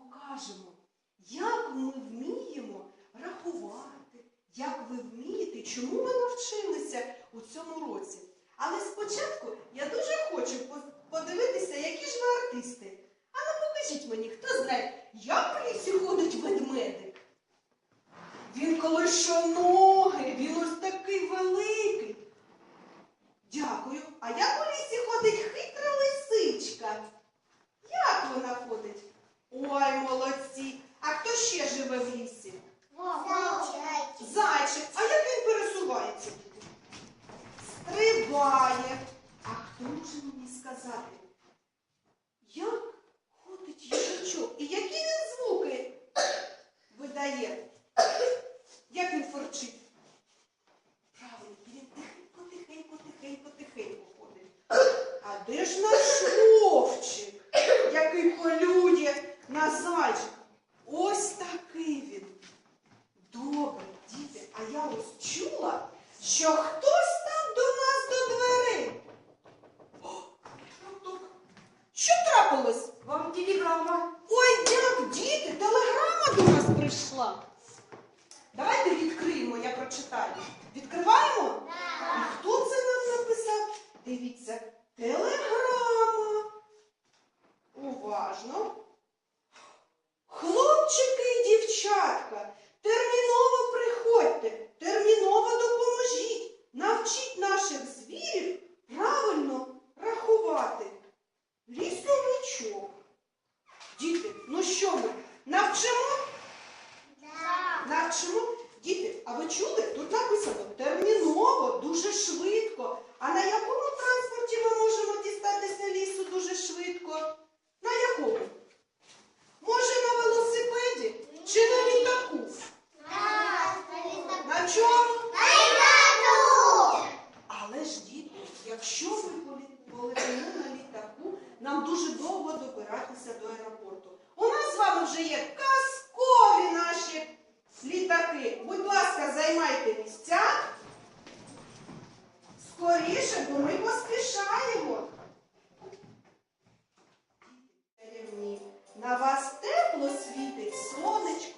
покажемо, як ми вміємо рахувати, як ви вмієте, чому ви навчилися у цьому році. Але спочатку я дуже хочу подивитися, які ж ви артисти. А ну покажіть мені, хто знає, як в лісі ходить ведмедик. Він колишоноги, він ось такий великий. Дякую. А як у лісі ходить хитра лисичка? Як вона ходить? Ой, молодці. А хто ще живе в лісі? Зайчик. А як він пересувається? Стрибає. А хто може мені сказати? Як ходить їжачок? І які він звуки видає? Як він форчить? Правильно, він тихенько, тихенько, тихенько, тихенько ходить. А де ж наш вовчик, який полює на зайчика? Ось такий він. Добре, діти, а я ось чула, що хтось там до нас до дверей. О, тук-тук. Що трапилось? Вам телеграмма. Ой, як діти, телеграма до нас прийшла. Давайте відкриємо, я прочитаю. Відкриваємо? І хто це нам написав? Дивіться, телеграма. Уважно. Хлопчики і дівчатка, терміново приходьте, терміново допоможіть, навчіть наших звірів правильно рахувати. Лісовичок. Діти, ну що ми? Навчимо? Навчимо? Діти, а ви чули? Тут написано терміново, дуже швидко. А на якому транспорті ми можемо дістатися лісу дуже швидко? На якому? Може на велосипеді чи на літаку? На чому? Але ж діти, якщо ми полі- полетимо на літаку, нам дуже довго добиратися до аеропорту. У нас з вами вже є казкові наші літаки. Будь ласка, займайте місця. Скоріше, бо ми поспішаємо. На вас тепло світить сонечко.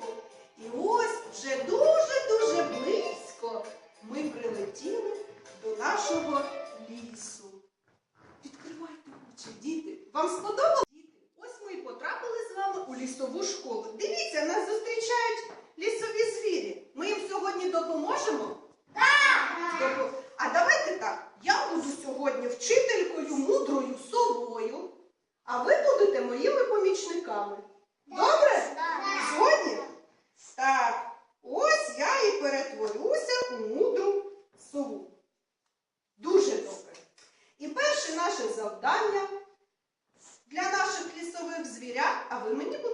У школу. Дивіться, нас зустрічають лісові звірі. Ми їм сьогодні допоможемо? Так! А давайте так. Я буду сьогодні вчителькою мудрою совою, а ви будете моїми помічниками. Добре? Згодні? Так, ось я і перетворюся у мудру сову. Дуже добре. І перше наше завдання для наших лісових звірят, а ви мені будете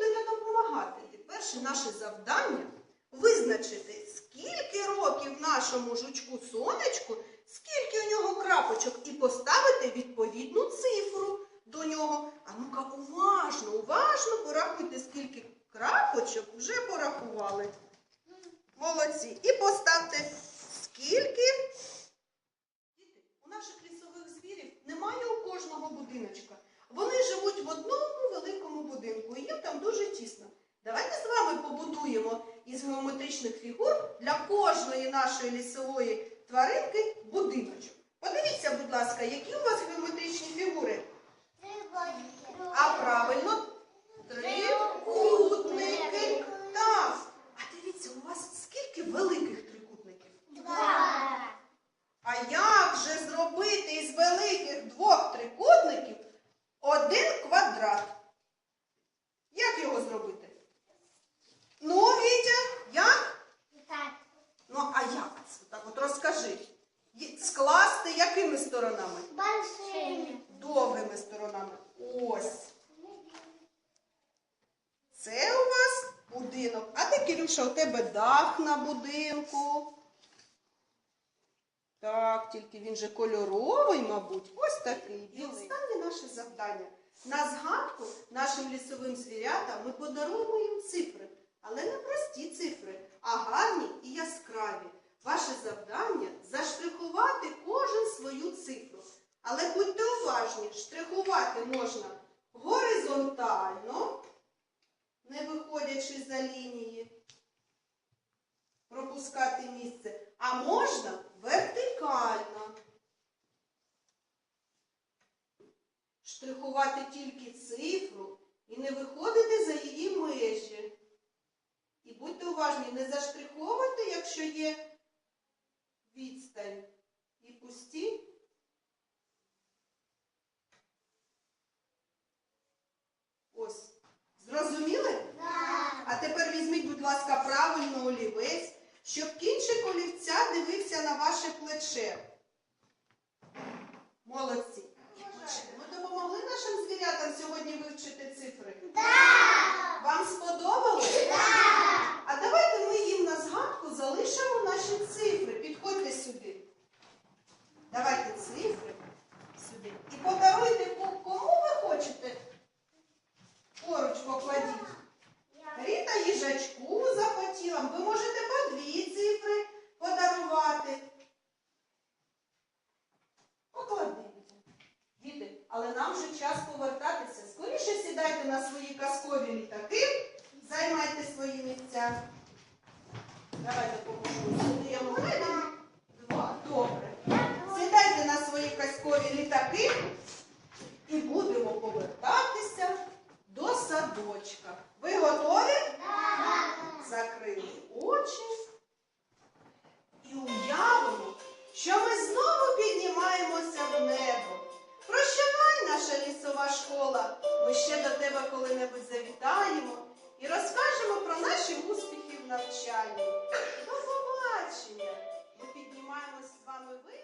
перше наше завдання визначити, скільки років нашому жучку сонечку, скільки у нього крапочок, і поставити відповідну цифру до нього. А ну-ка, уважно, уважно порахуйте, скільки крапочок вже порахували. Молодці. І поставте, скільки. У наших лісових звірів немає у кожного будиночка. Вони живуть в одному великому будинку, і їм там дуже тісно. Давайте з вами побудуємо із геометричних фігур для кожної нашої лісової тваринки будиночок. Подивіться, будь ласка, які у вас геометричні фігури? А правильно, трикутники. Так. А дивіться, у вас скільки великих трикутників? А як же зробити із великих двох трикутників один квадрат? Як його зробити? Ну, Вітя, як? Ну, а як це? Так от розкажи. Є- Скласти якими сторонами? Довгими сторонами. Ось. Це у вас будинок. А де, Кирюша, у тебе дах на будинку? Так, тільки він же кольоровий, мабуть. Ось такий. І останнє наше завдання. На згадку нашим лісовим звірятам ми подаруємо їм цифри. Але не прості цифри, а гарні і яскраві. Ваше завдання заштрихувати кожен свою цифру. Але будьте уважні, штрихувати можна горизонтально, не виходячи за лінії, пропускати місце, а можна вертикально. Штрихувати тільки цифру і не виходити за її межі. І будьте уважні, не заштриховуйте, якщо є відстань і пусті. Ось. Зрозуміли? А тепер візьміть, будь ласка, правильно олівець, щоб кінчик олівця дивився на плече. Молодці. Ми допомогли нашим звірятам сьогодні вивчити цифри? Так! Вам сподобалось? Так! А давайте ми їм на згадку залишимо наші цифри. Підходьте сюди. Давайте цифри сюди. І подаруйте ко- кому ви хочете. Поруч покладіть. Ріта їжачку захотіла. Ви можете по дві цифри подарувати. Покладіть. Діти, але нам вже час повертатися. Скоріше сідайте на свої літаки, займайте свої місця. Давайте допоможу. Сюди два. Добре. Сідайте на свої казкові літаки і будемо повертатися до садочка. Ви готові? Закрили очі і уявимо, що ми знову піднімаємося в небо. Прощавай, наша лісова школа. Ми ще до тебе коли-небудь завітаємо і розкажемо про наші успіхи в навчанні. До побачення! Ми піднімаємось з вами вище.